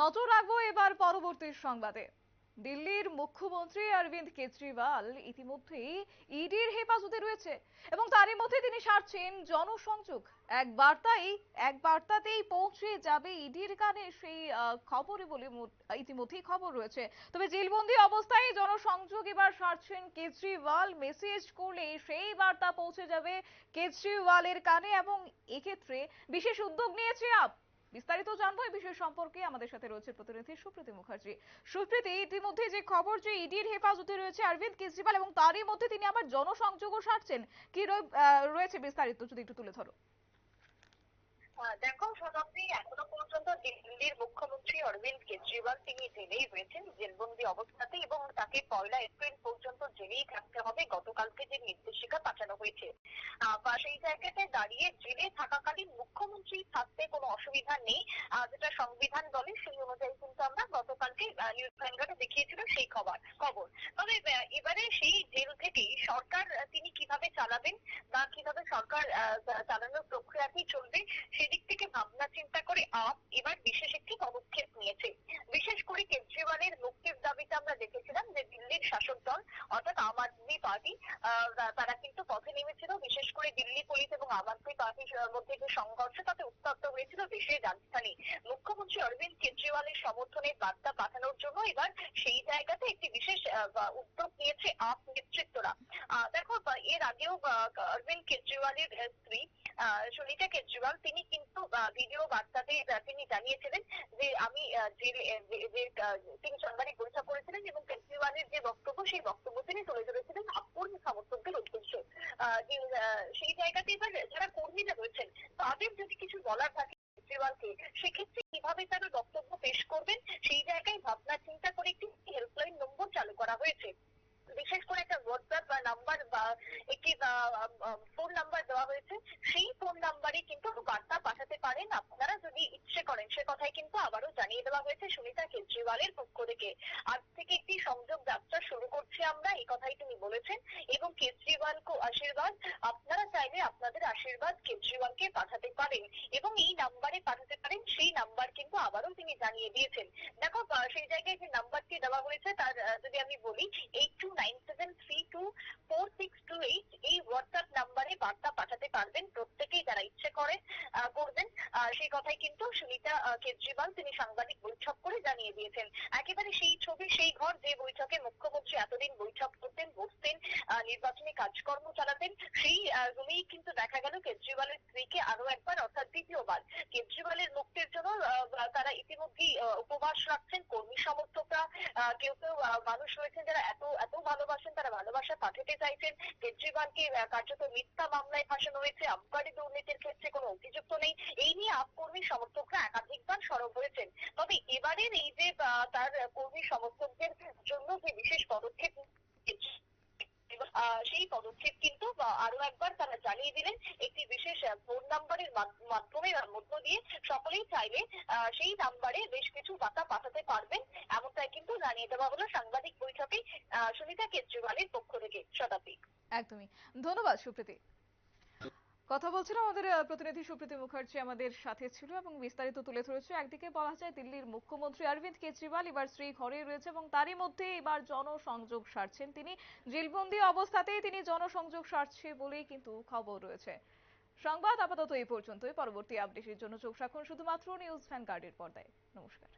নজর রাখব এবার পরবর্তী সংবাদে। দিল্লির মুখ্যমন্ত্রী অরবিন্দ কেজরিওয়াল ইতিমধ্যেই ইডির হেফাজতে রয়েছে এবং তারই মধ্যে তিনি সারছেন জনসংযোগ। এক বার্তাই, এক বার্তাতেই পৌঁছে যাবে ইডির কানে সেই খবরে বলে ইতিমধ্যেই খবর রয়েছে। তবে জেলবন্দি অবস্থায় জনসংযোগ এবার সারছেন কেজরিওয়াল। মেসেজ করলে সেই বার্তা পৌঁছে যাবে কেজরিওয়ালের কানে এবং এক্ষেত্রে বিশেষ উদ্যোগ নিয়েছে আপ। বিস্তারিত জানব এই বিষয় সম্পর্কে। আমাদের সাথে রয়েছে প্রতিনিধি সুপ্রীতি মুখার্জি। সুপ্রীতি, ইতিমধ্যে যে খবর যে ইডির হেফাজতে রয়েছে অরবিন্দ কেজরিওয়াল এবং তারই মধ্যে তিনি আবার জনসংযোগও সারছেন। কি রয়েছে বিস্তারিত যদি একটু তুলে ধরো। দেখো, শতাব্দী এখনও পর্যন্ত দিল্লির মুখ্যমন্ত্রী অরবিন্দ কেজরিওয়াল তিনি জেলেই রয়েছেন। জেলবন্দি অবস্থাতে এবং তাকে পয়লা এপ্রিল পর্যন্ত জেলেই থাকতে হবে। গতকালকে যে নির্দেশিকা পাঠানো হয়েছে বা সেই জায়গাতে দাঁড়িয়ে জেলে থাকাকালীন মুখ্যমন্ত্রী থাকতে কোনো অসুবিধা নেই। যেটা সংবিধান বলে, সেই অনুযায়ী কিন্তু আমরা নিউজ ভ্যানগার্ডে দেখিয়েছিল সেই খবর খবর। তবে এবারে সেই জেল থেকেই সরকার তিনি কীভাবে চালাবেন বা কীভাবে সরকার চালানোর প্রক্রিয়াটি চলবে, সেদিক থেকে ভাবনা চিন্তা করে আপ এবার বিশেষ একটি পদক্ষেপ নিয়েছে। বিশেষ করে কেজরিওয়ালের মুক্তির দাবিতে আমরা দেখেছিলাম যে দিল্লির শাসক দল, অর্থাৎ আম পার্টি তারা কিন্তু পথে নেমেছিল, বিশেষ করে দিল্লি পুলিশ এবং আম আদমি পার্টির মধ্যে যে সংঘর্ষ, তাতে উত্তপ্ত হয়েছিল দেশের রাজধানী। মুখ্যমন্ত্রী অরবিন্দ কেজরিওয়ালের সমর্থনে বার্তা পাঠানোর জন্য এবার সেই জায়গাতে একটি বিশেষ উদ্যোগ নিয়েছে আপ নেতৃত্বরা। দেখো এর আগেও অরবিন্দ কেজরিওয়ালের স্ত্রী সুনিতা কেজরিওয়াল, তিনি কিন্তু ভিডিও বার্তাতে তিনি জানিয়েছিলেন যে, আমি যে তিনি সাংবাদিক পরীক্ষা করেছিলেন এবং কেজরিওয়ালের যে বক্তব্য, সেই বক্তব্য তিনি তুলে ধরেছিলেন সমর্থকদের উদ্দেশ্যে। সেই জায়গাতে এবার যারা কর্মীরা রয়েছেন, তাদের যদি কিছু বলার থাকে কেজরিওয়ালকে সেক্ষেত্রে কীভাবে তারা বক্তব্য পেশ করবেন? সেই জায়গায় ভাবনা চিন্তা করে একটি হেল্পলাইন নম্বর চালু করা হয়েছে। বিশেষ করে একটা হোয়াটসঅ্যাপ নাম্বার বা একটি ফোন নাম্বার দেওয়া হয়েছে। সেই ফোন নাম্বারে কিন্তু বার্তা পাঠাতে পারেন আপনারা যদি ইচ্ছে করেন সে কথাই কিন্তু আবারও জানিয়ে দেওয়া হয়েছে সুনিতা কেজরিওয়ালের পক্ষ থেকে আজ থেকে একটি সংযোগ যাত্রা শুরু করছি আমরা। এই কথাই তিনি বলেছেন। এবং কেজরিওয়ালকে আশীর্বাদ। আপনারা চাইলে আপনাদের আশীর্বাদ কেজরিওয়ালকে পাঠাতে পারেন। এবং এই নাম্বারে পাঠাতে পারেন। সেই নাম্বার কিন্তু আবারও তিনি জানিয়ে দিয়েছেন। দেখো সেই জায়গায় যে নাম্বারটি দেওয়া হয়েছে, তার যদি আমি বলি eight two nine seven three two four six two eight এই হোয়াটসঅ্যাপ নাম্বারে বার্তা পাঠাতে পারবেন। প্রত্যেকেই যারা ইচ্ছে করে করবেন। সেই কথাই কিন্তু সুনীতা কেজরিওয়াল তিনি সাংবাদিক বৈঠক করে জানিয়ে দিয়েছেন। একেবারে সেই ছবি, সেই ঘর যে বৈঠকে মুখ্যমন্ত্রী এতদিন বৈঠক করতেন, বসতেন নির্বাচনী কাজকর্ম চালাতেন। সেই রুমেই কিন্তু দেখা গেল কেজরিওয়ালের স্ত্রীকে আরও একবার, অর্থাৎ দ্বিতীয়বার। কেজরিওয়ালের মুক্তির জন্য তারা ইতিমধ্যেই উপবাস রাখছেন, কর্মী সমর্থকরা কেউ কেউ মানুষ রয়েছেন যারা এত এত ভালোবাসেন, তারা ভালোবাসা পাঠাতে চাইছেন। কেজরিওয়ালকে কার্যত মিথ্যা মামলায় ফাঁসানো হয়েছে। আবগারি দুর্নীতির ক্ষেত্রে কোনো অভিযুক্ত নেই। এই নিয়ে আপ কর্মী সমর্থকরা একাধিকবার সরব হয়েছেন। তবে এবারের এই যে তার কর্মী সমর্থকদের জন্য যে বিশেষ পদক্ষেপ আহ, সেই পদক্ষেপ কিন্তু আরও একবার তারা জানিয়ে দিলেন একটি বিশেষ ফোন নাম্বারের মাধ্যমে মধ্য দিয়ে সকলেই চাইলে সেই নাম্বারে বেশ কিছু বার্তা পাঠাতে পারবেন। এমনটাই কিন্তু জানিয়ে দেওয়া হলো সাংবাদিক বৈঠকে সুনিতা কেজরিওয়ালের পক্ষ থেকে শতাব্দী একদমই। ধন্যবাদ সুপ্রীতি। কথা বলছিলাম আমাদের প্রতিনিধি সুপ্রীতি মুখার্জি আমাদের সাথে ছিল এবং বিস্তারিত তুলে ধরেছে। একদিকে বলা যায় দিল্লির মুখ্যমন্ত্রী অরবিন্দ কেজরিওয়াল এবার স্ত্রী ঘরে রয়েছে এবং তারই মধ্যে এবার জনসংযোগ সারছেন তিনি। জেলবন্দি অবস্থাতেই তিনি জনসংযোগ সারছে বলেই কিন্তু খবর রয়েছে। সংবাদ আপাতত এই পর্যন্তই। পরবর্তী আপডেটের জন্য চোখ রাখুন শুধুমাত্র নিউজ ভ্যানগার্ডের পর্দায়। নমস্কার।